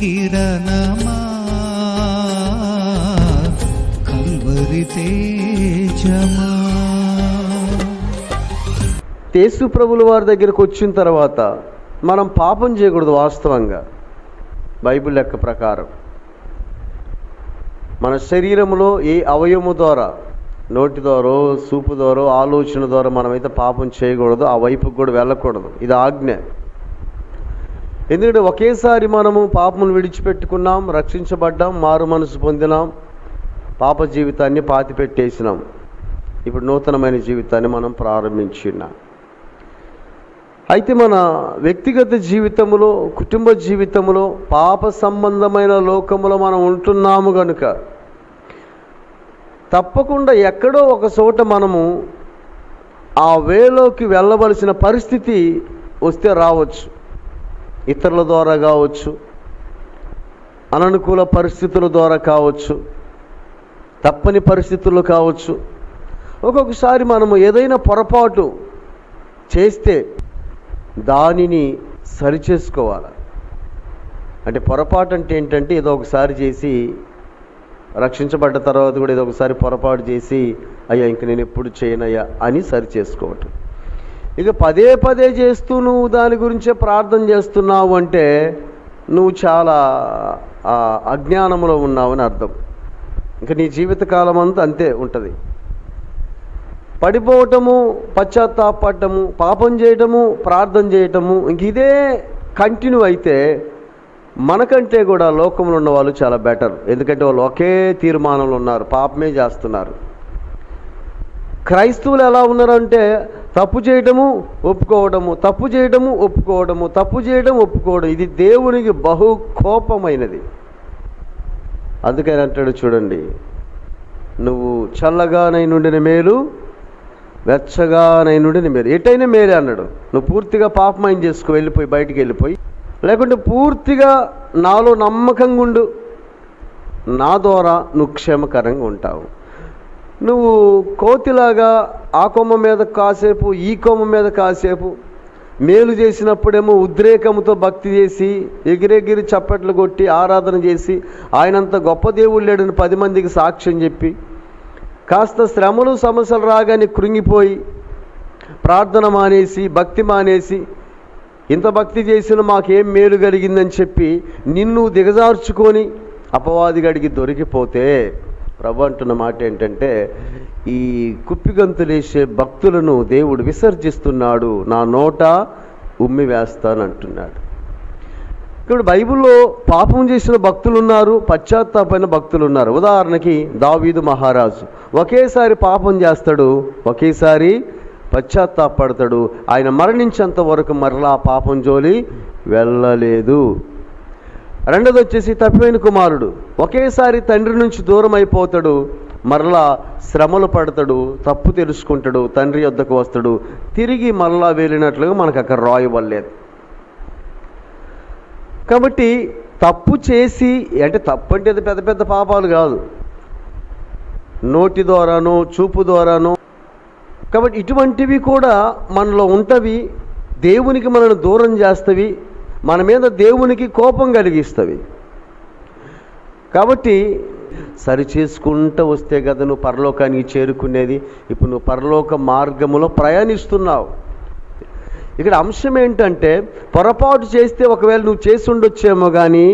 కిరణమా Calvary తేజమా. యేసు ప్రభుల వారి దగ్గరకు వచ్చిన తర్వాత మనం పాపం చేయకూడదు వాస్తవంగా. బైబిల్ లెక్క ప్రకారం మన శరీరంలో ఏ అవయము ద్వారా నోటి ద్వారా సూపు ద్వారా ఆలోచన ద్వారా మనమైతే పాపం చేయకూడదు ఆ వైపుకి కూడా వెళ్ళకూడదు. ఇది ఆజ్ఞ. ఎందుకంటే ఒకేసారి మనము పాపమును విడిచిపెట్టుకున్నాం రక్షించబడ్డాం మారు మనసు పొందినాం పాప జీవితాన్ని పాతిపెట్టేసినాం. ఇప్పుడు నూతనమైన జీవితాన్ని మనం ప్రారంభించున్నాం అయితే మన వ్యక్తిగత జీవితంలో కుటుంబ జీవితంలో పాప సంబంధమైన లోకములో మనం ఉంటున్నాము గనుక తప్పకుండా ఎక్కడో ఒక చోట మనము ఆ వేలోకి వెళ్ళవలసిన పరిస్థితి వస్తే రావచ్చు. ఇతరుల ద్వారా కావచ్చు అననుకూల పరిస్థితుల ద్వారా కావచ్చు తప్పని పరిస్థితులు కావచ్చు. ఒక్కొక్కసారి మనము ఏదైనా పొరపాటు చేస్తే దానిని సరిచేసుకోవాలి. అంటే పొరపాటు అంటే ఏంటంటే ఏదో ఒకసారి చేసి రక్షించబడ్డ తర్వాత కూడా ఏదో ఒకసారి పొరపాటు చేసి అయ్యా ఇంక నేను ఎప్పుడు చేయనయ్యా అని సరి చేసుకోవటం ఇక పదే పదే చేస్తూ నువ్వు దాని గురించే ప్రార్థన చేస్తున్నావు అంటే నువ్వు చాలా అజ్ఞానంలో ఉన్నావని అర్థం. ఇంకా నీ జీవితకాలం అంతా అంతే ఉంటుంది. పడిపోవటము పశ్చాత్తాపడటము పాపం చేయటము ప్రార్థన చేయటము ఇంక ఇదే కంటిన్యూ అయితే మనకంటే కూడా లోకంలో ఉన్న వాళ్ళు చాలా బెటర్. ఎందుకంటే వాళ్ళు ఒకే తీర్మానంలో ఉన్నారు పాపమే చేస్తున్నారు. క్రైస్తవులు ఎలా ఉన్నారంటే తప్పు చేయటము ఒప్పుకోవడము తప్పు చేయటము ఒప్పుకోవడము తప్పు చేయడం ఒప్పుకోవడం ఇది దేవునికి బహు కోపమైనది అందుకని అంటాడు చూడండి నువ్వు చల్లగానైనుండిన మేలు వెచ్చగానైనుండిన మేలు. ఎటైనా మేలే అన్నాడు. నువ్వు పూర్తిగా పాపమైన చేసుకో వెళ్ళిపోయి బయటికి వెళ్ళిపోయి లేకుంటే పూర్తిగా నాలో నమ్మకంగా ఉండు. నా ద్వారా నువ్వు క్షేమకరంగా ఉంటావు. నువ్వు కోతిలాగా ఆ కొమ్మ మీద కాసేపు ఈ కొమ్మ మీద కాసేపు మేలు చేసినప్పుడేమో ఉద్రేకంతో భక్తి చేసి ఎగిరెగిరి చప్పట్లు కొట్టి ఆరాధన చేసి ఆయనంత గొప్ప దేవుడు లేడని పది మందికి సాక్ష్యం చెప్పి కాస్త శ్రమలు సమస్యలు రాగానే కృంగిపోయి ప్రార్థన మానేసి భక్తి మానేసి ఇంత భక్తి చేసిన మాకేం మేలు కలిగిందని చెప్పి నిన్ను దిగజార్చుకొని అపవాది గడికి దొరికిపోతే ప్రభు అంటున్న మాట ఏంటంటే ఈ కుప్పిగంతులేసే భక్తులను దేవుడు విసర్జిస్తున్నాడు నా నోట ఉమ్మి వేస్తానంటున్నాడు ఇప్పుడు బైబిల్లో పాపం చేసిన భక్తులు ఉన్నారు పశ్చాత్తాపైన భక్తులు ఉన్నారు ఉదాహరణకి దావీదు మహారాజు. ఒకేసారి పాపం చేస్తాడు ఒకేసారి పశ్చాత్తాపడతాడు ఆయన మరణించేంత వరకు మరలా పాపం జోలి వెళ్ళలేదు. రెండోది వచ్చేసి తప్పిపోయిన కుమారుడు. ఒకేసారి తండ్రి నుంచి దూరం అయిపోతాడు మరలా శ్రమలు పడతాడు. తప్పు తెలుసుకుంటాడు. తండ్రి వద్దకు వస్తాడు. తిరిగి మరలా వెళ్ళినట్లుగా మనకు అక్కడ రాయవలేదు కాబట్టి తప్పు చేసి అంటే తప్పు అంటే అది పెద్ద పెద్ద పాపాలు కాదు. నోటి ద్వారానో చూపు ద్వారానో. కాబట్టి ఇటువంటివి కూడా మనలో ఉంటవి. దేవునికి మనల్ని దూరం చేస్తవి. మన మీద దేవునికి కోపం కలిగిస్తవి కాబట్టి సరి చేసుకుంటూ వస్తే కదా నువ్వు పరలోకానికి చేరుకునేది. ఇప్పుడు నువ్వు పరలోక మార్గములో ప్రయాణిస్తున్నావు. ఇక్కడ అంశం ఏంటంటే పొరపాటు చేస్తే ఒకవేళ నువ్వు చేసి ఉండొచ్చేమో కానీ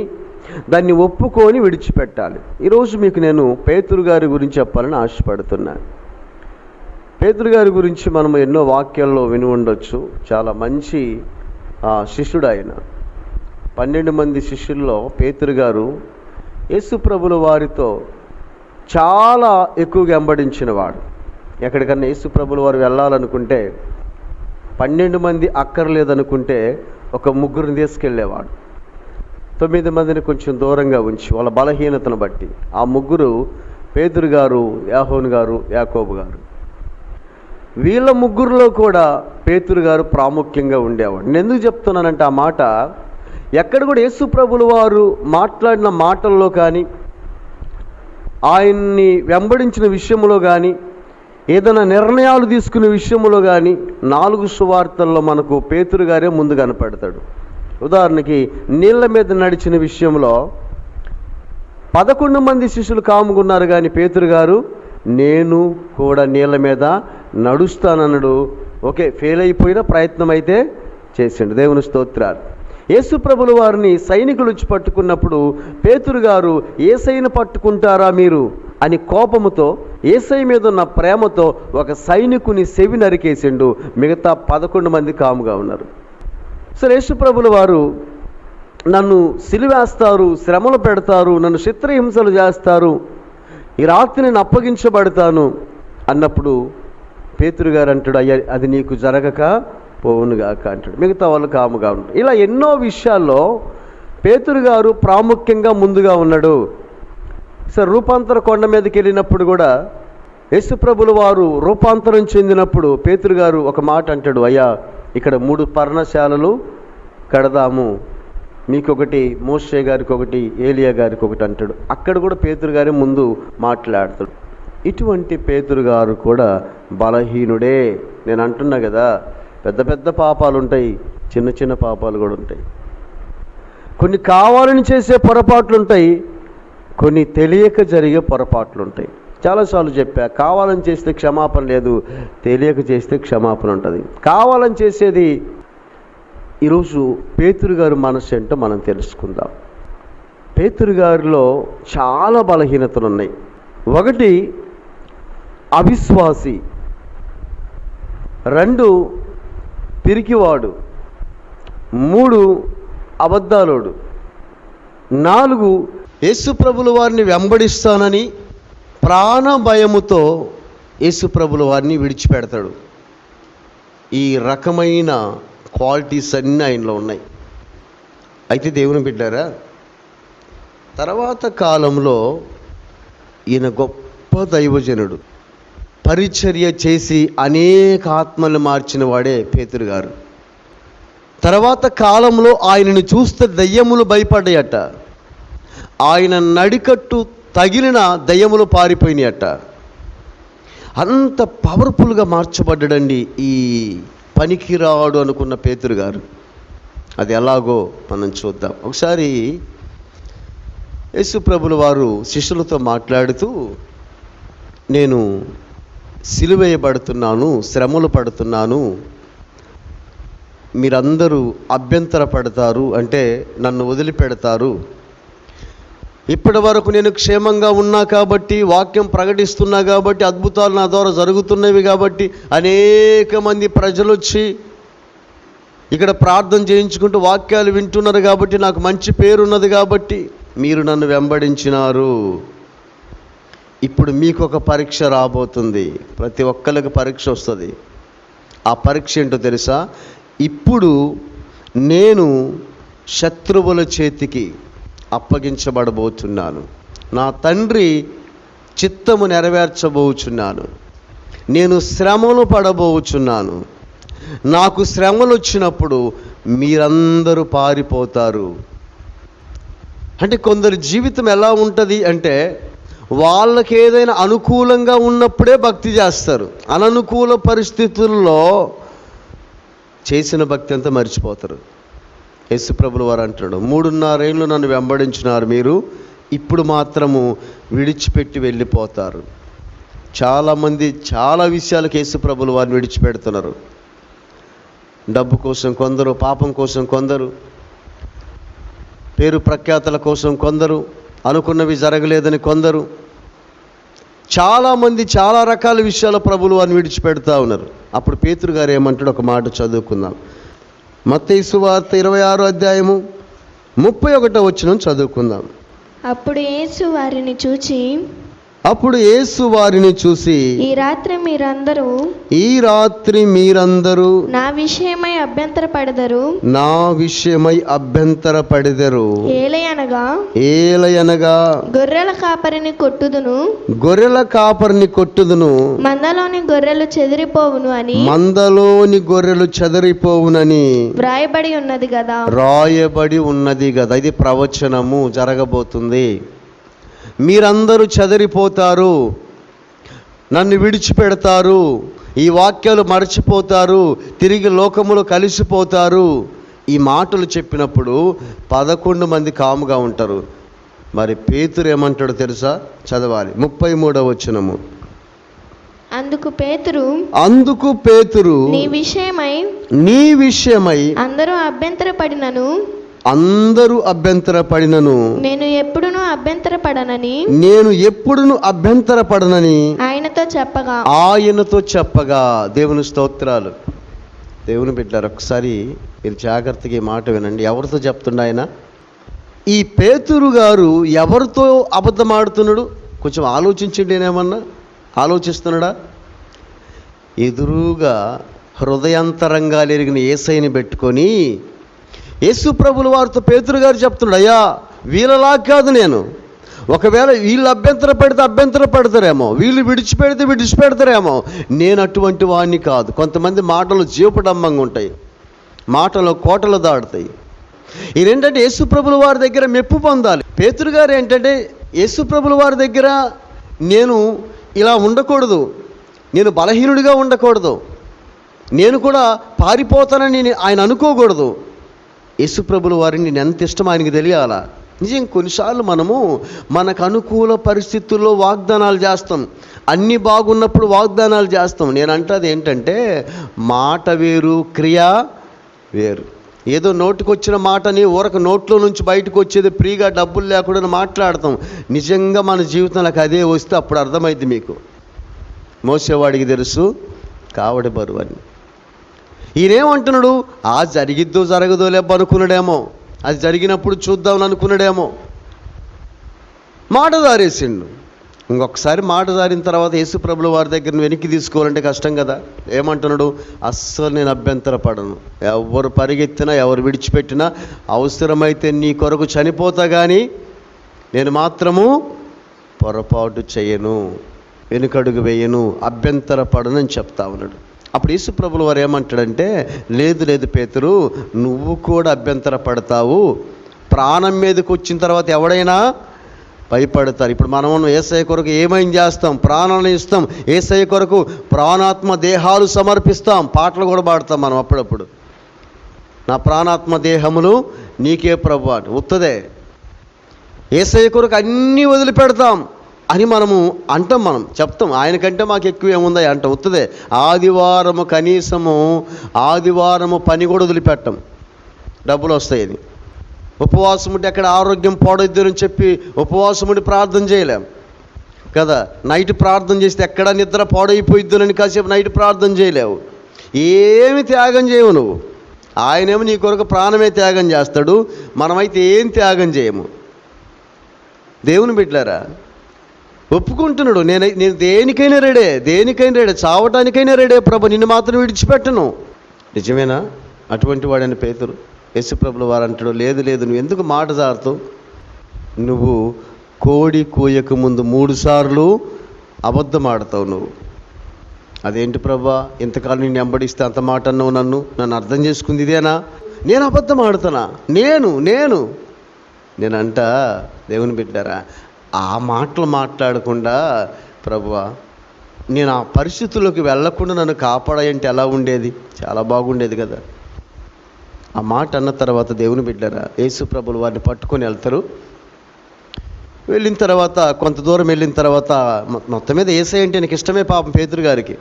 దాన్ని ఒప్పుకొని విడిచిపెట్టాలి. ఈరోజు మీకు నేను పేతురు గారి గురించి చెప్పాలని ఆశపడుతున్నాను పేతురు గారి గురించి మనం ఎన్నో వాక్యాల్లో విని ఉండొచ్చు. చాలా మంచి శిష్యుడు ఆయన. పన్నెండు మంది శిష్యుల్లో పేతురు గారు యేసుప్రభుల వారితో చాలా ఎక్కువగా వెంబడించిన వాడు ఎక్కడికన్నా యేసుప్రభుల వారు వెళ్ళాలనుకుంటే పన్నెండు మంది అక్కర్లేదనుకుంటే ఒక ముగ్గురిని తీసుకెళ్ళేవాడు. తొమ్మిది మందిని కొంచెం దూరంగా ఉంచి వాళ్ళ బలహీనతను బట్టి ఆ ముగ్గురు పేతురు గారు యాహోన్ గారు యాకోబు గారు. వీళ్ళ ముగ్గురులో కూడా పేతురు గారు ప్రాముఖ్యంగా ఉండేవాడు. నేను ఎందుకు చెప్తున్నానంటే ఆ మాట ఎక్కడ కూడా యేసు ప్రభుల వారు మాట్లాడిన మాటల్లో కానీ ఆయన్ని వెంబడించిన విషయంలో కానీ ఏదైనా నిర్ణయాలు తీసుకునే విషయంలో కానీ నాలుగు సువార్తల్లో మనకు పేతురు గారే ముందు కనపడతాడు. ఉదాహరణకి నీళ్ళ మీద నడిచిన విషయంలో పదకొండు మంది శిష్యులు కాముకున్నారు కానీ పేతురు గారు నేను కూడా నీళ్ళ మీద నడుస్తానన్నాడు. ఓకే ఫెయిల్ అయిపోయిన ప్రయత్నం అయితే చేసిండు. దేవుని స్తోత్రాలు. యేసుప్రభుల వారిని సైనికులు వచ్చి పట్టుకున్నప్పుడు పేతురు గారు ఏసైని పట్టుకుంటారా మీరు? అని కోపముతో ఏసై మీద ఉన్న ప్రేమతో ఒక సైనికుని సెవి నరికేసిండు. మిగతా పదకొండు మంది కాముగా ఉన్నారు. సో యేసుప్రభుల వారు నన్ను సిలివేస్తారు శ్రమలు పెడతారు నన్ను చిత్రహింసలు చేస్తారు ఈ రాత్రి నేను అప్పగించబడతాను అన్నప్పుడు పేతురు గారు అంటాడు అయ్యా అది నీకు జరగక పోవునుగాక అంటాడు. మిగతా వాళ్ళు కాముగా ఉంటాడు ఇలా ఎన్నో విషయాల్లో పేతురు గారు ప్రాముఖ్యంగా ముందుగా ఉన్నాడు. సరే రూపాంతర కొండ మీదకి వెళ్ళినప్పుడు కూడా యేసుప్రభులు వారు రూపాంతరం చెందినప్పుడు పేతురు గారు ఒక మాట అంటాడు. అయ్యా ఇక్కడ మూడు పర్ణశాలలు కడదాము. మీకొకటి మోషే గారికి ఒకటి ఏలియా గారికి ఒకటి అంటాడు. అక్కడ కూడా పేతురు గారి ముందు మాట్లాడతాడు. ఇటువంటి పేతురు గారు కూడా బలహీనుడే. నేను అంటున్నా కదా పెద్ద పెద్ద పాపాలు ఉంటాయి చిన్న చిన్న పాపాలు కూడా ఉంటాయి. కొన్ని కావాలని చేసే పొరపాట్లు ఉంటాయి కొన్ని తెలియక జరిగే పొరపాట్లు ఉంటాయి చాలాసార్లు చెప్పా కావాలని చేస్తే క్షమాపణ లేదు తెలియక చేస్తే క్షమాపణ ఉంటుంది. కావాలని చేసేది ఈరోజు పేతురు గారు మనసు ఏంటో మనం తెలుసుకుందాం. పేతురు గారిలో చాలా బలహీనతలు ఉన్నాయి ఒకటి అవిశ్వాసి. రెండు పిరికివాడు. మూడు అబద్ధాలోడు. నాలుగు యేసుప్రభుల వారిని వెంబడిస్తానని ప్రాణ భయముతో యేసుప్రభుల వారిని విడిచిపెడతాడు. ఈ రకమైన క్వాలిటీస్ అన్నీ ఆయనలో ఉన్నాయి. అయితే దేవుని బిడ్డారా తర్వాత కాలంలో ఈయన గొప్ప దైవజనుడు. పరిచర్య చేసి అనేక ఆత్మలు మార్చిన వాడే పేతురు గారు. తర్వాత కాలంలో ఆయనను చూస్తే దయ్యములు భయపడ్డాయట. ఆయన నడికట్టు తగిలిన దయ్యములు పారిపోయినాయట. అంత పవర్ఫుల్గా మార్చబడ్డాడండి ఈ పనికిరాడు అనుకున్న పేతురు గారు. అది ఎలాగో మనం చూద్దాం. ఒకసారి యేసుప్రభుల వారు శిష్యులతో మాట్లాడుతూ నేను సిలువేయబడుతున్నాను శ్రమలు పడుతున్నాను. మీరందరూ అభ్యంతర పడతారు అంటే నన్ను వదిలిపెడతారు. ఇప్పటి వరకు నేను క్షేమంగా ఉన్నా కాబట్టి వాక్యం ప్రకటిస్తున్నా కాబట్టి అద్భుతాలు నా ద్వారా జరుగుతున్నవి కాబట్టి అనేక మంది ప్రజలు వచ్చి ఇక్కడ ప్రార్థన చేయించుకుంటూ వాక్యాలు వింటున్నారు కాబట్టి నాకు మంచి పేరు ఉన్నది కాబట్టి మీరు నన్ను వెంబడించినారు. ఇప్పుడు మీకు ఒక పరీక్ష రాబోతుంది. ప్రతి ఒక్కరికి పరీక్ష వస్తుంది. ఆ పరీక్ష ఏంటో తెలుసా? ఇప్పుడు నేను శత్రువుల చేతికి అప్పగించబడబోతున్నాను. నా తండ్రి చిత్తము నెరవేర్చబోచున్నాను. నేను శ్రమలు పడబోచున్నాను. నాకు శ్రమలు వచ్చినప్పుడు మీరందరూ పారిపోతారు. అంటే కొందరి జీవితం ఎలా ఉంటుంది అంటే వాళ్ళకి ఏదైనా అనుకూలంగా ఉన్నప్పుడే భక్తి చేస్తారు. అననుకూల పరిస్థితుల్లో చేసిన భక్తి అంతా మర్చిపోతారు. యేసుప్రభులు వారు అంటున్నాడు మూడున్నరేళ్ళు నన్ను వెంబడించినారు మీరు ఇప్పుడు మాత్రము విడిచిపెట్టి వెళ్ళిపోతారు. చాలామంది చాలా విషయాలకు యేసుప్రభులు వారిని విడిచిపెడుతున్నారు. డబ్బు కోసం కొందరు పాపం కోసం కొందరు పేరు ప్రఖ్యాతల కోసం కొందరు అనుకున్నవి జరగలేదని కొందరు. చాలామంది చాలా రకాల విషయాల ప్రభులు వారిని విడిచిపెడతా ఉన్నారు. అప్పుడు పేతురు గారు ఏమంటాడు ఒక మాట చదువుకుందాం. మత్తయి వార్త ఇరవై ఆరో అధ్యాయము ముప్పై ఒకటో వచ్చిన చదువుకుందాం. అప్పుడు యేసు వారిని చూచి అప్పుడు యేసు వారిని చూసి ఈ రాత్రి మీరందరూ ఈ రాత్రి మీరందరూ నా విషయమై అభ్యంతర పడదరు నా విషయమై అభ్యంతర పడెదరు ఏలయనగా ఏలయనగా గొర్రెల కాపరిని కొట్టుదును. గొర్రెల కాపరిని కొట్టుదును. మందలోని గొర్రెలు చెదిరిపోవును అని మందలోని గొర్రెలు చెదరిపోవునని వ్రాయబడి ఉన్నది కదా రాయబడి ఉన్నది కదా ఇది ప్రవచనము జరగబోతుంది. మీరందరూ చెదరిపోతారు. నన్ను విడిచిపెడతారు. ఈ వాక్యాలు మర్చిపోతారు. తిరిగి లోకములో కలిసిపోతారు. ఈ మాటలు చెప్పినప్పుడు పదకొండు మంది కాముగా ఉంటారు. మరి పేతురు ఏమంటాడో తెలుసా? చదవాలి. ముప్పై మూడవ వచనము. అందుకు పేతురు అందుకు పేతురు నీ విషయమై నీ విషయమై అందరూ అభ్యంతరపడినను. అందరూ అభ్యంతరపడినను. నేను ఎప్పుడునూ అభ్యంతరపడనని. నేను ఎప్పుడును అభ్యంతరపడనని. ఆయనతో చెప్పగా. ఆయనతో చెప్పగా. దేవుని స్తోత్రాలు. దేవుని బిడ్డారు ఒకసారి మీరు జాగ్రత్తగా ఈ మాట వినండి. ఎవరితో చెప్తుండ ఆయన? ఈ పేతురు గారు ఎవరితో అబద్ధం ఆడుతున్నాడు? కొంచెం ఆలోచించండి నేనేమన్నా? ఆలోచిస్తున్నాడా? ఎదురుగా హృదయాంతరంగాలు ఎరిగిన ఏసైని పెట్టుకొని యేసు ప్రభులు వారితో పేతురు గారు చెప్తున్నాడు అయ్యా వీళ్ళలా కాదు నేను. ఒకవేళ వీళ్ళు అభ్యంతర పెడితే అభ్యంతర పెడతారేమో వీళ్ళు విడిచిపెడితే విడిచిపెడతారేమో. నేను అటువంటి వాడిని కాదు. కొంతమంది మాటలు జీవపడమ్మంగా ఉంటాయి మాటలు కోటలు దాడుతాయి ఇదేంటంటే యేసు ప్రభుల వారి దగ్గర మెప్పు పొందాలి. పేతురు గారు ఏంటంటే యేసుప్రభుల వారి దగ్గర నేను ఇలా ఉండకూడదు. నేను బలహీనుడిగా ఉండకూడదు. నేను కూడా పారిపోతానని ఆయన అనుకోకూడదు. యేసుప్రభుల వారిని నేను ఎంత ఇష్టం ఆయనకి తెలియాలా. నిజం కొన్నిసార్లు మనము మనకు అనుకూల పరిస్థితుల్లో వాగ్దానాలు చేస్తాం. అన్నీ బాగున్నప్పుడు వాగ్దానాలు చేస్తాం. నేను అంటది ఏంటంటే మాట వేరు క్రియ వేరు. ఏదో నోటికొచ్చిన మాటని ఊరక నోట్లో నుంచి బయటకు వచ్చేది ఫ్రీగా డబ్బులు లేకుండా మాట్లాడతాం. నిజంగా మన జీవితంలోకి అదే వస్తే అప్పుడు అర్థమైంది మీకు. మోసేవాడికి తెలుసు కావడి బరువు అని ఈయనేమంటున్నాడు? ఆ జరిగిద్దో జరగదో లేబ్బ అనుకున్నాడేమో. అది జరిగినప్పుడు చూద్దాం అనుకున్నాడేమో. మాట జారేసిండు. ఇంకొకసారి మాట జారిన తర్వాత యేసుప్రభుల వారి దగ్గర వెనక్కి తీసుకోవాలంటే కష్టం కదా. ఏమంటున్నాడు? అస్సలు నేను అభ్యంతరపడను. ఎవరు పరిగెత్తినా ఎవరు విడిచిపెట్టినా అవసరమైతే నీ కొరకు చనిపోతా కానీ నేను మాత్రము పొరపాటు చేయను. వెనుకడుగు వేయను. అభ్యంతరపడనని చెప్తా ఉన్నాడు. అప్పుడు యేసుప్రభుల వారు ఏమంటాడంటే లేదు లేదు పేతురు నువ్వు కూడా అభ్యంతర పడతావు ప్రాణం మీదకి వచ్చిన తర్వాత ఎవడైనా భయపడతారు. ఇప్పుడు మనం ఏసఐ కొరకు ఏమైనా చేస్తాం? ప్రాణాలను ఇస్తాం. ఏసఐ కొరకు ప్రాణాత్మ దేహాలు సమర్పిస్తాం. పాటలు కూడా పాడతాం మనం అప్పుడప్పుడు. నా ప్రాణాత్మ దేహములు నీకే ప్రభు అని. ఉత్తదే. ఏసయ్య కొరకు అన్నీ వదిలిపెడతాం. అని మనము అంటాం మనం చెప్తాం. ఆయనకంటే మాకు ఎక్కువ ఏముందా అంటాం వస్తుందే ఆదివారము కనీసము ఆదివారము పని కూడా వదిలిపెట్టం. డబ్బులు వస్తాయి ఇది ఉపవాసం ఉంటే ఎక్కడ ఆరోగ్యం పాడొద్దు అని చెప్పి ఉపవాసం ఉండి ప్రార్థన చేయలేం. కదా నైట్ ప్రార్థన చేస్తే ఎక్కడ నిద్ర పాడైపోయిద్దునని కాసేపు నైట్ ప్రార్థన చేయలేవు. ఏమి త్యాగం చేయవు నువ్వు. ఆయనేమో నీ కొరకు ప్రాణమే త్యాగం చేస్తాడు మనమైతే ఏం త్యాగం చేయము. దేవుని బిడ్డారా ఒప్పుకుంటున్నాడు. నేను నేను దేనికైనా రెడే. దేనికైనా రెడే. చావటానికైనా రెడే. ప్రభు నిన్ను మాత్రం విడిచిపెట్టను. నిజమేనా? అటువంటి వాడని పేతురు యేసుప్రభుల వారు అంటాడు లేదు లేదు నువ్వు ఎందుకు మాట జారుతావు? నువ్వు కోడి కోయక ముందు మూడుసార్లు అబద్ధం ఆడతావు నువ్వు. అదేంటి ప్రభా? ఇంతకాలం నేను వెంబడిస్తే అంత మాట అన్నావు నన్ను? నన్ను అర్థం చేసుకుంది ఇదేనా? నేను అబద్ధం ఆడుతానా నేను నేను. నేనంట దేవుని బిడ్డారా ఆ మాటలు మాట్లాడకుండా ప్రభువా నేను ఆ పరిస్థితుల్లోకి వెళ్ళకుండా నన్ను కాపాడాయంటే ఎలా ఉండేది? చాలా బాగుండేది కదా. ఆ మాట అన్న తర్వాత దేవుని బిడ్డారా యేసు ప్రభులు వారిని పట్టుకొని వెళ్తారు. వెళ్ళిన తర్వాత కొంత దూరం వెళ్ళిన తర్వాత మొత్తం మీద ఏసై అంటే నాకు ఇష్టమే పాపం పేతురు గారికి.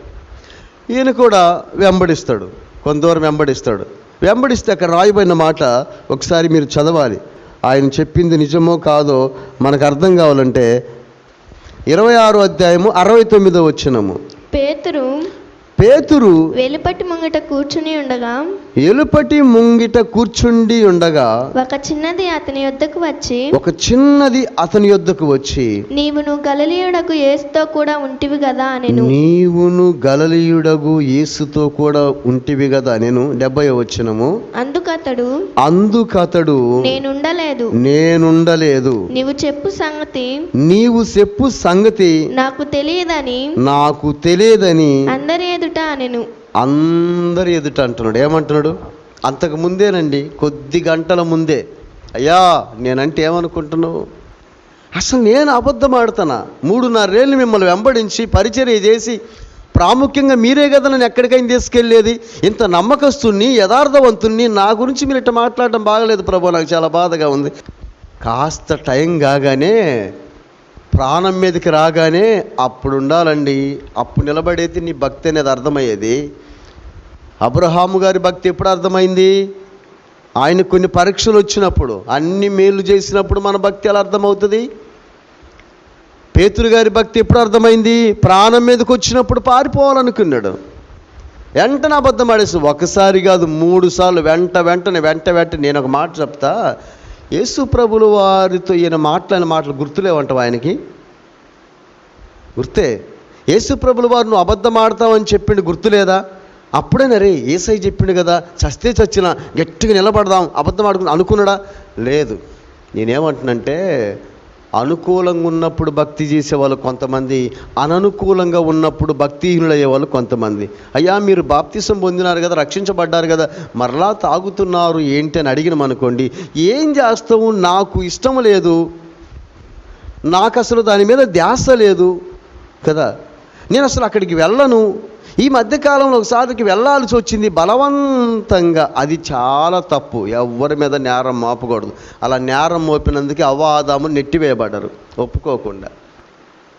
ఈయన కూడా వెంబడిస్తాడు. కొంత దూరం వెంబడిస్తాడు. వెంబడిస్తే అక్కడ రాయబడిన మాట ఒకసారి మీరు చదవాలి. ఆయన చెప్పింది నిజమో కాదో మనకు అర్థం కావాలంటే ఇరవై ఆరు అధ్యాయము అరవై తొమ్మిదో వచ్చినము పేతురు పేతురు వెలుపటి ముంగట కూర్చుని ఉండగా ఎలుపటి ముంగిట కూర్చుండి ఉండగా ఒక చిన్నది అతని యొద్దకు వచ్చి ఒక చిన్నది అతని యొద్దకు వచ్చి నీవు నువ్వు గలలీయుడకు ఏసుతో కూడా ఉంటివి కదా అనెను. నీవును గలలీయుడగు యేసుతో కూడా ఉంటివి కదా నేను డెబ్బై వచ్చినము అందుకతడు అందుకతడు నేనుండలేదు. నేనుండలేదు. నీవు చెప్పు సంగతి. నీవు చెప్పు సంగతి. నాకు తెలియదని. నాకు తెలియదని. అందరి ఎదుట అనెను. అందరి ఎదుట అంటున్నాడు. ఏమంటున్నాడు? అంతకు ముందేనండి కొద్ది గంటల ముందే. అయ్యా నేనంటే ఏమనుకుంటున్నావు? అసలు నేను అబద్ధం ఆడుతానా మూడున్నరేళ్ళు మిమ్మల్ని వెంబడించి పరిచర్య చేసి ప్రాముఖ్యంగా మీరే కదా నన్ను ఎక్కడికైనా తీసుకెళ్ళేది. ఇంత నమ్మకస్తుని యథార్థవంతుణ్ణి నా గురించి మీరు ఇట్లా మాట్లాడటం బాగలేదు ప్రభు. నాకు చాలా బాధగా ఉంది. కాస్త టైం కాగానే ప్రాణం మీదకి రాగానే అప్పుడు ఉండాలండి అప్పుడు నిలబడేది నీ భక్తి అనేది అర్థమయ్యేది. అబ్రహాము గారి భక్తి ఎప్పుడు అర్థమైంది? ఆయన కొన్ని పరీక్షలు వచ్చినప్పుడు అన్ని మేలు చేసినప్పుడు మన భక్తి ఎలా అర్థమవుతుంది? పేతురు గారి భక్తి ఎప్పుడు అర్థమైంది? ప్రాణం మీదకి వచ్చినప్పుడు పారిపోవాలనుకున్నాడు. వెంటనే అబద్ధం ఆడేసి ఒకసారి కాదు మూడు సార్లు వెంట వెంటనే వెంట వెంట నేను ఒక మాట చెప్తా. యేసు ప్రభులు వారితో ఈయన మాట్లాడిన మాటలు గుర్తులేవంటావు ఆయనకి? గుర్తే? యేసు ప్రభులు వారు నువ్వు అబద్ధం ఆడతావని చెప్పిండు గుర్తులేదా? అప్పుడేనా రే ఏసై చెప్పిండు కదా చస్తే చచ్చినా గట్టిగా నిలబడదాం అబద్ధం ఆడుకుని అనుకున్నాడా? లేదు. నేనేమంటున్నంటే అనుకూలంగా ఉన్నప్పుడు భక్తి చేసేవాళ్ళు కొంతమంది అననుకూలంగా ఉన్నప్పుడు భక్తిహీనులయ్యే వాళ్ళు కొంతమంది. అయ్యా మీరు బాప్తిసం పొందినారు కదా రక్షించబడ్డారు కదా మరలా తాగుతున్నారు ఏంటి అని అడిగినాం అనుకోండి ఏం చేస్తావు? నాకు ఇష్టం లేదు. నాకు అసలు దాని మీద ధ్యాస లేదు కదా. నేను అసలు అక్కడికి వెళ్ళను. ఈ మధ్యకాలంలో ఒకసారికి వెళ్ళాల్సి వచ్చింది బలవంతంగా. అది చాలా తప్పు. ఎవరి మీద నేరం మోపకూడదు. అలా నేరం మోపినందుకే అవాదాము నెట్టివేయబడ్డరు ఒప్పుకోకుండా.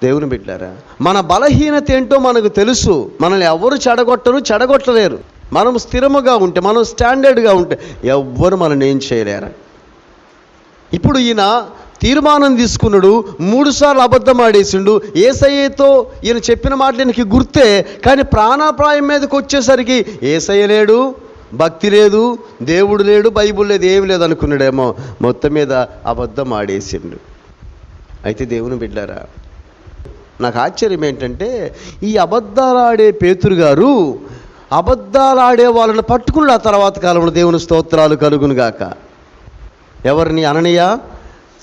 దేవుని బిడ్డారా మన బలహీనత ఏంటో మనకు తెలుసు. మనల్ని ఎవరు చెడగొట్టరు చెడగొట్టలేరు. మనం స్థిరముగా ఉంటే మనం స్టాండర్డ్గా ఉంటే ఎవ్వరు మనల్ని ఏం చేయలేరు? ఇప్పుడు ఈయన తీర్మానం తీసుకున్నాడు మూడుసార్లు అబద్ధం ఆడేసిండు. ఏసయ్యతో ఈయన చెప్పిన మాటలు ఈయనకి గుర్తే కానీ ప్రాణాప్రాయం మీదకి వచ్చేసరికి ఏసయ్య లేడు భక్తి లేదు దేవుడు లేడు బైబుల్ లేదు ఏమి లేదు అనుకున్నాడేమో. మొత్తం మీద అబద్ధం ఆడేసిండు. అయితే దేవుని బిడ్డారా నాకు ఆశ్చర్యం ఏంటంటే ఈ అబద్ధాలు ఆడే పేతురు గారు అబద్ధాలు ఆడే వాళ్ళని పట్టుకున్నాడు ఆ తర్వాత కాలంలో దేవుని స్తోత్రాలు కలుగునుగాక. ఎవరిని అననీయ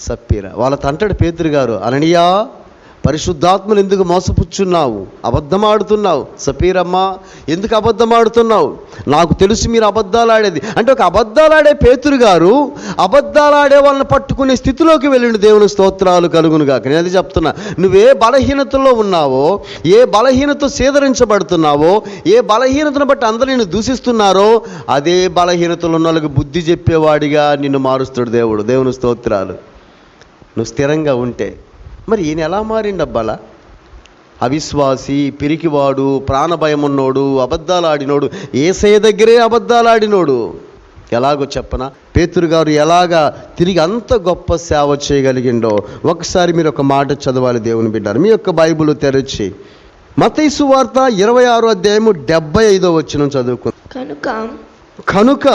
సప్పీర వాళ్ళ తంటడు పేతురు గారు అననియా పరిశుద్ధాత్మను ఎందుకు మోసపుచ్చున్నావు? అబద్ధమాడుతున్నావు? సపీరమ్మా ఎందుకు అబద్ధమాడుతున్నావు? నాకు తెలుసు మీరు అబద్ధాలు ఆడేది అంటే ఒక అబద్ధాలాడే పేతురు గారు అబద్ధాలు ఆడే వాళ్ళని పట్టుకునే స్థితిలోకి వెళ్ళిండు దేవుని స్తోత్రాలు కలుగునుగా నేను అది చెప్తున్నా. నువ్వే బలహీనతలో ఉన్నావో ఏ బలహీనత సేదరించబడుతున్నావో ఏ బలహీనతను బట్టి అందరూ నిన్ను దూషిస్తున్నారో అదే బలహీనతలు ఉన్న వాళ్ళకి బుద్ధి చెప్పేవాడిగా నిన్ను మారుస్తాడు దేవుడు. దేవుని స్తోత్రాలు. నువ్వు స్థిరంగా ఉంటే. మరి ఈయన ఎలా మారిండబ్బాలా? అవిశ్వాసి పిరికివాడు ప్రాణభయం ఉన్నోడు అబద్ధాలు ఆడినోడు ఏసయ దగ్గరే అబద్ధాలు ఆడినోడు ఎలాగో చెప్పనా? పేతురు గారు ఎలాగా తిరిగి అంత గొప్ప సేవ చేయగలిగిండో. ఒకసారి మీరు ఒక మాట చదవాలి దేవుని బిడ్డారు. మీ యొక్క బైబిల్ తెరచి. మతైసు వార్త ఇరవై ఆరో అధ్యాయము డెబ్బై ఐదో వచ్చిన చదువుకుంది. కనుక కనుక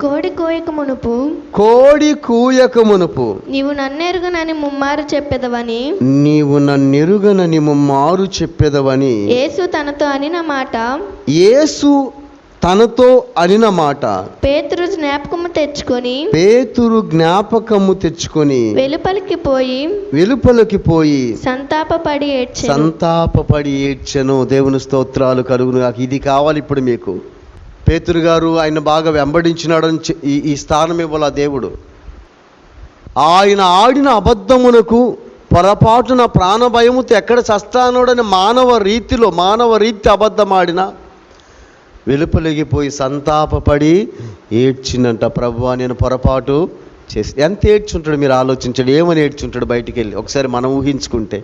కోడి కోయక మునుపు కోడి కూయక మునుపు నీవు నన్నెరుగనని ముమ్మారు చెప్పెదవని. నీవు నన్నెరుగనని మారు చెప్పెదవని. యేసు తనతో అనిన మాట. యేసు తనతో అనిన మాట. పేతురు జ్ఞాపకము తెచ్చుకొని. పేతురు జ్ఞాపకము తెచ్చుకొని. వెలుపలికి పోయి. వెలుపలకి పోయి. సంతాపపడి ఏడ్చెను. సంతాపపడి ఏడ్చెను. దేవుని స్తోత్రాలు కలుగును నాకు ఇది కావాలి ఇప్పుడు మీకు. పేతురు గారు ఆయన బాగా వెంబడించినాడని ఈ ఈ స్థానం ఇవ్వాల దేవుడు. ఆయన ఆడిన అబద్ధమునకు పొరపాటున ప్రాణభయముతో ఎక్కడ చస్తానోడని మానవ రీతిలో మానవ రీతి అబద్ధం ఆడిన వెలుపలిగిపోయి సంతాపపడి ఏడ్చిందంట ప్రభు నేను పొరపాటు చేసి ఎంత ఏడ్చుంటాడు మీరు ఆలోచించండి. ఏమని ఏడ్చుంటాడు బయటికి వెళ్ళి ఒకసారి మనం ఊహించుకుంటే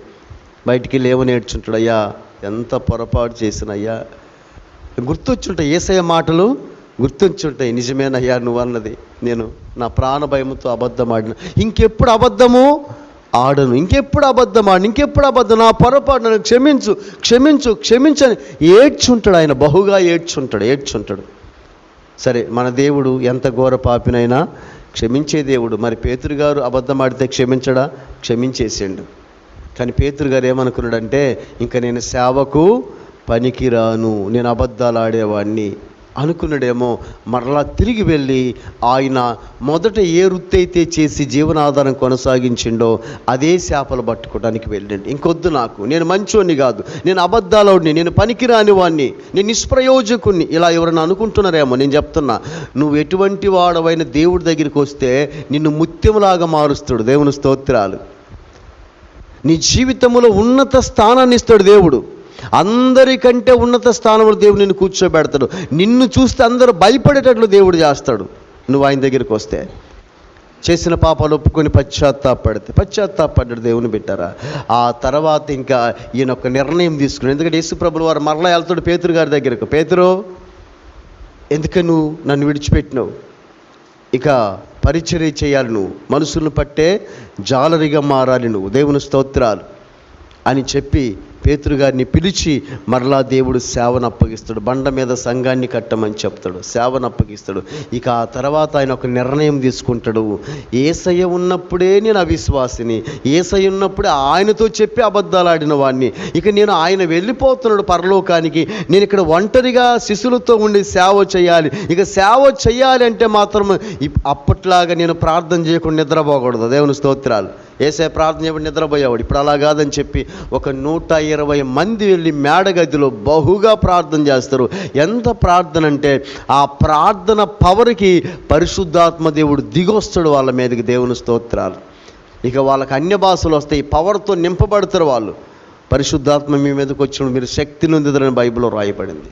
బయటికి వెళ్ళి ఏమని ఏడ్చుంటాడు? అయ్యా ఎంత పొరపాటు చేసినయ్యా గుర్తొచ్చుంటాయి. ఏసయ మాటలు గుర్తొచ్చుంటాయి. నిజమేనయ్యా నువ్వు అన్నది. నేను నా ప్రాణ భయముతో అబద్ధం ఆడిన. ఇంకెప్పుడు అబద్ధము ఆడను. ఇంకెప్పుడు అబద్ధం ఆడను. ఇంకెప్పుడు అబద్ధం. నా పొరపాటు నన్ను క్షమించు క్షమించు క్షమించని ఏడ్చుంటాడు ఆయన. బహుగా ఏడ్చుంటాడు ఏడ్చుంటాడు. సరే మన దేవుడు ఎంత ఘోర పాపినైనా క్షమించే దేవుడు. మరి పేతురు గారు అబద్ధం ఆడితే క్షమించడా? క్షమించేసిండు. కానీ పేతురు గారు ఏమనుకున్నాడంటే ఇంకా నేను సేవకు పనికిరాను నేను అబద్ధాలు ఆడేవాడిని అనుకున్నాడేమో మరలా తిరిగి వెళ్ళి ఆయన మొదట ఏ వృత్తి అయితే చేసి జీవనాధారం కొనసాగించిండో అదే చేపలు పట్టుకోవడానికి వెళ్ళండి. ఇంకొద్దు నాకు. నేను మంచోని కాదు. నేను అబద్ధాలవుడిని నేను పనికిరాని వాడిని నేను నిష్ప్రయోజకుణ్ణి. ఇలా ఎవరైనా అనుకుంటున్నారేమో? నేను చెప్తున్నా. నువ్వు ఎటువంటి వాడవైన దేవుడి దగ్గరికి వస్తే నిన్ను ముత్యములాగా మారుస్తాడు దేవుని స్తోత్రాలు. నీ జీవితంలో ఉన్నత స్థానాన్ని ఇస్తాడు దేవుడు. అందరికంటే ఉన్నత స్థానంలో దేవుడు నిన్ను కూర్చోబెడతాడు. నిన్ను చూస్తే అందరూ భయపడేటట్లు దేవుడు చేస్తాడు. నువ్వు ఆయన దగ్గరికి వస్తే చేసిన పాపాలు ఒప్పుకొని పశ్చాత్తాపడితే పశ్చాత్తాపడ్డాడు దేవుని పెట్టారా ఆ తర్వాత ఇంకా ఈయన ఒక నిర్ణయం తీసుకున్నాడు. ఎందుకంటే యేసు ప్రభులు వారు మరలా వెళ్తాడు పేతురు గారి దగ్గరకు. పేతురు ఎందుకు నువ్వు నన్ను విడిచిపెట్టినావు? ఇక పరిచర్య చేయాలి నువ్వు. మనుషులను పట్టే జాలరిగా మారాలి నువ్వు. దేవుని స్తోత్రాలు అని చెప్పి పేతురు గారిని పిలిచి మరలా దేవుడు సేవను అప్పగిస్తాడు. బండ మీద సంఘాన్ని కట్టమని చెప్తాడు. సేవను అప్పగిస్తాడు. ఇక ఆ తర్వాత ఆయన ఒక నిర్ణయం తీసుకుంటాడు. ఏసయ్య ఉన్నప్పుడే నేను అవిశ్వాసిని. ఏసయ్య ఉన్నప్పుడే ఆయనతో చెప్పి అబద్ధాలు ఆడిన వాడిని ఇక నేను ఆయన వెళ్ళిపోతున్నాడు పరలోకానికి. నేను ఇక్కడ ఒంటరిగా శిశులతో ఉండి సేవ చేయాలి. ఇక సేవ చేయాలి అంటే మాత్రం ఇప్- అప్పట్లాగా నేను ప్రార్థన చేయకుండా నిద్రపోకూడదు. దేవుని స్తోత్రాలు. ఏసే ప్రార్థన చేయకుండా నిద్రపోయేవాడు. ఇప్పుడు అలా కాదని చెప్పి ఒక నూట ఇరవై మంది వెళ్ళి మేడగదిలో బహుగా ప్రార్థన చేస్తారు. ఎంత ప్రార్థన అంటే ఆ ప్రార్థన పవర్కి పరిశుద్ధాత్మ దేవుడు దిగొస్తాడు వాళ్ళ మీదకి దేవుని స్తోత్రాలు. ఇక వాళ్ళకి అన్య భాషలు వస్తాయి పవర్తో నింపబడతారు వాళ్ళు. పరిశుద్ధాత్మ మీ మీదకి వచ్చిన మీరు శక్తి నొందుదరని బైబిల్లో రాయబడింది.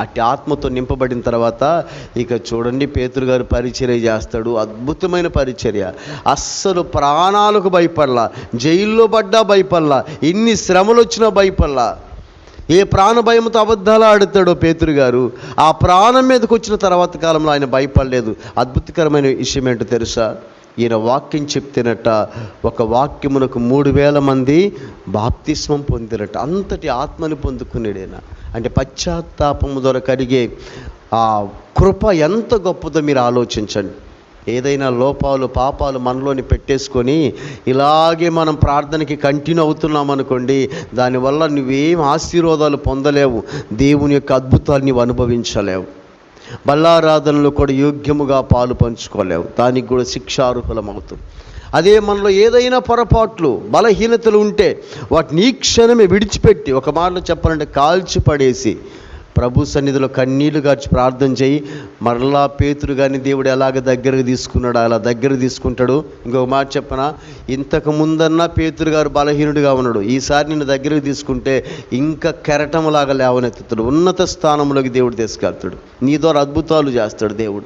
అట్టి ఆత్మతో నింపబడిన తర్వాత ఇక చూడండి పేతురు గారు పరిచర్య చేస్తాడు. అద్భుతమైన పరిచర్య. అస్సలు ప్రాణాలకు భయపడలా. జైల్లో పడ్డా భయపడలా. ఇన్ని శ్రమలు వచ్చినా భయపడలా. ఏ ప్రాణ భయంతో అబద్ధాలు ఆడుతాడో పేతురు గారు. ఆ ప్రాణం మీదకి వచ్చిన తర్వాత కాలంలో ఆయన భయపడలేదు. అద్భుతకరమైన విషయం ఏంటో తెలుసా? ఈయన వాక్యం చెప్తేనట ఒక వాక్యమునకు మూడు వేల మంది బాప్తిస్మం పొందినట అంతటి ఆత్మని పొందుకునేడేనా అంటే పశ్చాత్తాపము ద్వారా కలిగే ఆ కృప ఎంత గొప్పదో మీరు ఆలోచించండి. ఏదైనా లోపాలు పాపాలు మనలోని పెట్టేసుకొని ఇలాగే మనం ప్రార్థనకి కంటిన్యూ అవుతున్నాం అనుకోండి దానివల్ల నువ్వేం ఆశీర్వాదాలు పొందలేవు. దేవుని యొక్క అద్భుతాలు నువ్వు అనుభవించలేవు. బల్లారాధనలో కూడా యోగ్యముగా పాలు పంచుకోలేవు. దానికి కూడా శిక్షార్హులమవుతుంది అదే మనలో ఏదైనా పొరపాట్లు బలహీనతలు ఉంటే వాటిని ఈ క్షణమే విడిచిపెట్టి ఒక మాటలో చెప్పాలంటే కాల్చి పడేసి ప్రభు సన్నిధిలో కన్నీళ్ళు గార్చి ప్రార్థన చేయి. మరలా పేతురు కానీ దేవుడు ఎలాగ దగ్గరకు తీసుకున్నాడు అలా దగ్గర తీసుకుంటాడు. ఇంకొక మాట చెప్పన? ఇంతకు ముందన్నా పేతురు గారు బలహీనుడిగా ఉన్నాడు. ఈసారి నిన్ను దగ్గరకు తీసుకుంటే ఇంకా కెరటంలాగా లేవనెత్తుతాడు. ఉన్నత స్థానంలోకి దేవుడు తీసుకెళ్తాడు. నీ ద్వారా అద్భుతాలు చేస్తాడు దేవుడు.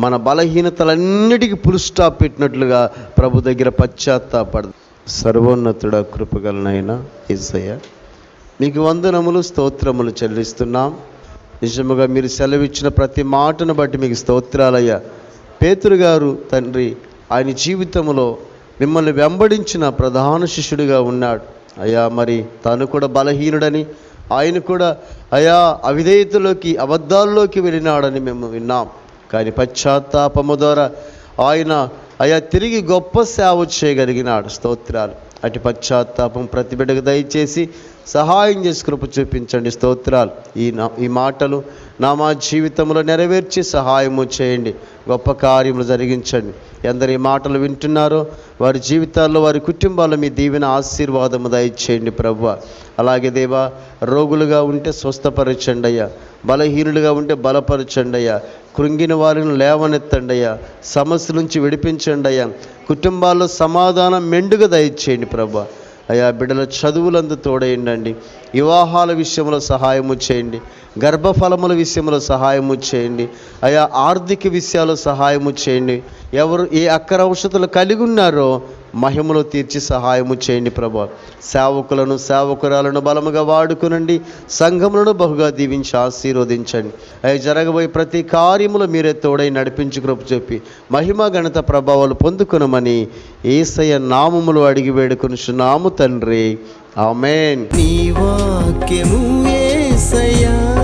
మన బలహీనతలన్నిటికీ పుల్ స్టాప్ పెట్టినట్లుగా ప్రభు దగ్గర పశ్చాత్తాపడదు సర్వోన్నతుడ కృపగలనైనా ఇసయ్య మీకు వందనములు స్తోత్రములు చెల్లిస్తున్నాం. నిజముగా మీరు సెలవిచ్చిన ప్రతి మాటను బట్టి మీకు స్తోత్రాలయ్యా. పేతురు గారు తండ్రి ఆయన జీవితంలో మిమ్మల్ని వెంబడించిన ప్రధాన శిష్యుడిగా ఉన్నాడు. అయ్యా మరి తాను కూడా బలహీనుడని ఆయన కూడా అయా అవిధేయతలోకి అబద్ధాల్లోకి వెళ్ళినాడని మేము విన్నాం. కానీ పశ్చాత్తాపము ద్వారా ఆయన అయా తిరిగి గొప్ప సేవ చేయగలిగినాడు. స్తోత్రాలు. అటు పశ్చాత్తాపం ప్రతి బిడ్డకు దయచేసి సహాయం చేసి కృప చూపించండి స్తోత్రాలు. ఈ ఈ మాటలు నా మా జీవితంలో నెరవేర్చి సహాయము చేయండి గొప్ప కార్యములు జరిగించండి. ఎందరు ఈ మాటలు వింటున్నారో వారి జీవితాల్లో వారి కుటుంబాల్లో మీ దీవెన ఆశీర్వాదము దయచేయండి ప్రభు. అలాగే దేవా రోగులుగా ఉంటే స్వస్థపరచండి అయ్యా. బలహీనులుగా ఉంటే బలపరచండి అయ్యా. కృంగిన వారిని లేవనెత్తండి అయ్యా. సమస్య నుంచి విడిపించండి అయ్యా. కుటుంబాల్లో సమాధానం మెండుగా దయచేయండి ప్రభా. అయా బిడ్డల చదువులందు తోడేయండి వివాహాల విషయంలో సహాయము చేయండి. గర్భఫలముల విషయంలో సహాయము చేయండి. అయా ఆర్థిక విషయాల్లో సహాయము చేయండి. ఎవరు ఏ అక్కర ఔషధాలు కలిగి ఉన్నారో మహిమలో తీర్చి సహాయము చేయండి ప్రభా. సేవకులను సేవకురాలను బలముగా వాడుకునండి. సంఘములను బహుగా దీవించి ఆశీర్వదించండి. అవి జరగబోయే ప్రతి కార్యములు మీరే తోడై నడిపించు కృప చెప్పి మహిమ గణత ప్రభావాలు పొందుకునమని ఏసయ్య నామములు అడిగి వేడుకొనుచున్నాము తండ్రి. ఆమెన్. నీ వాక్యము ఏసయ్యా.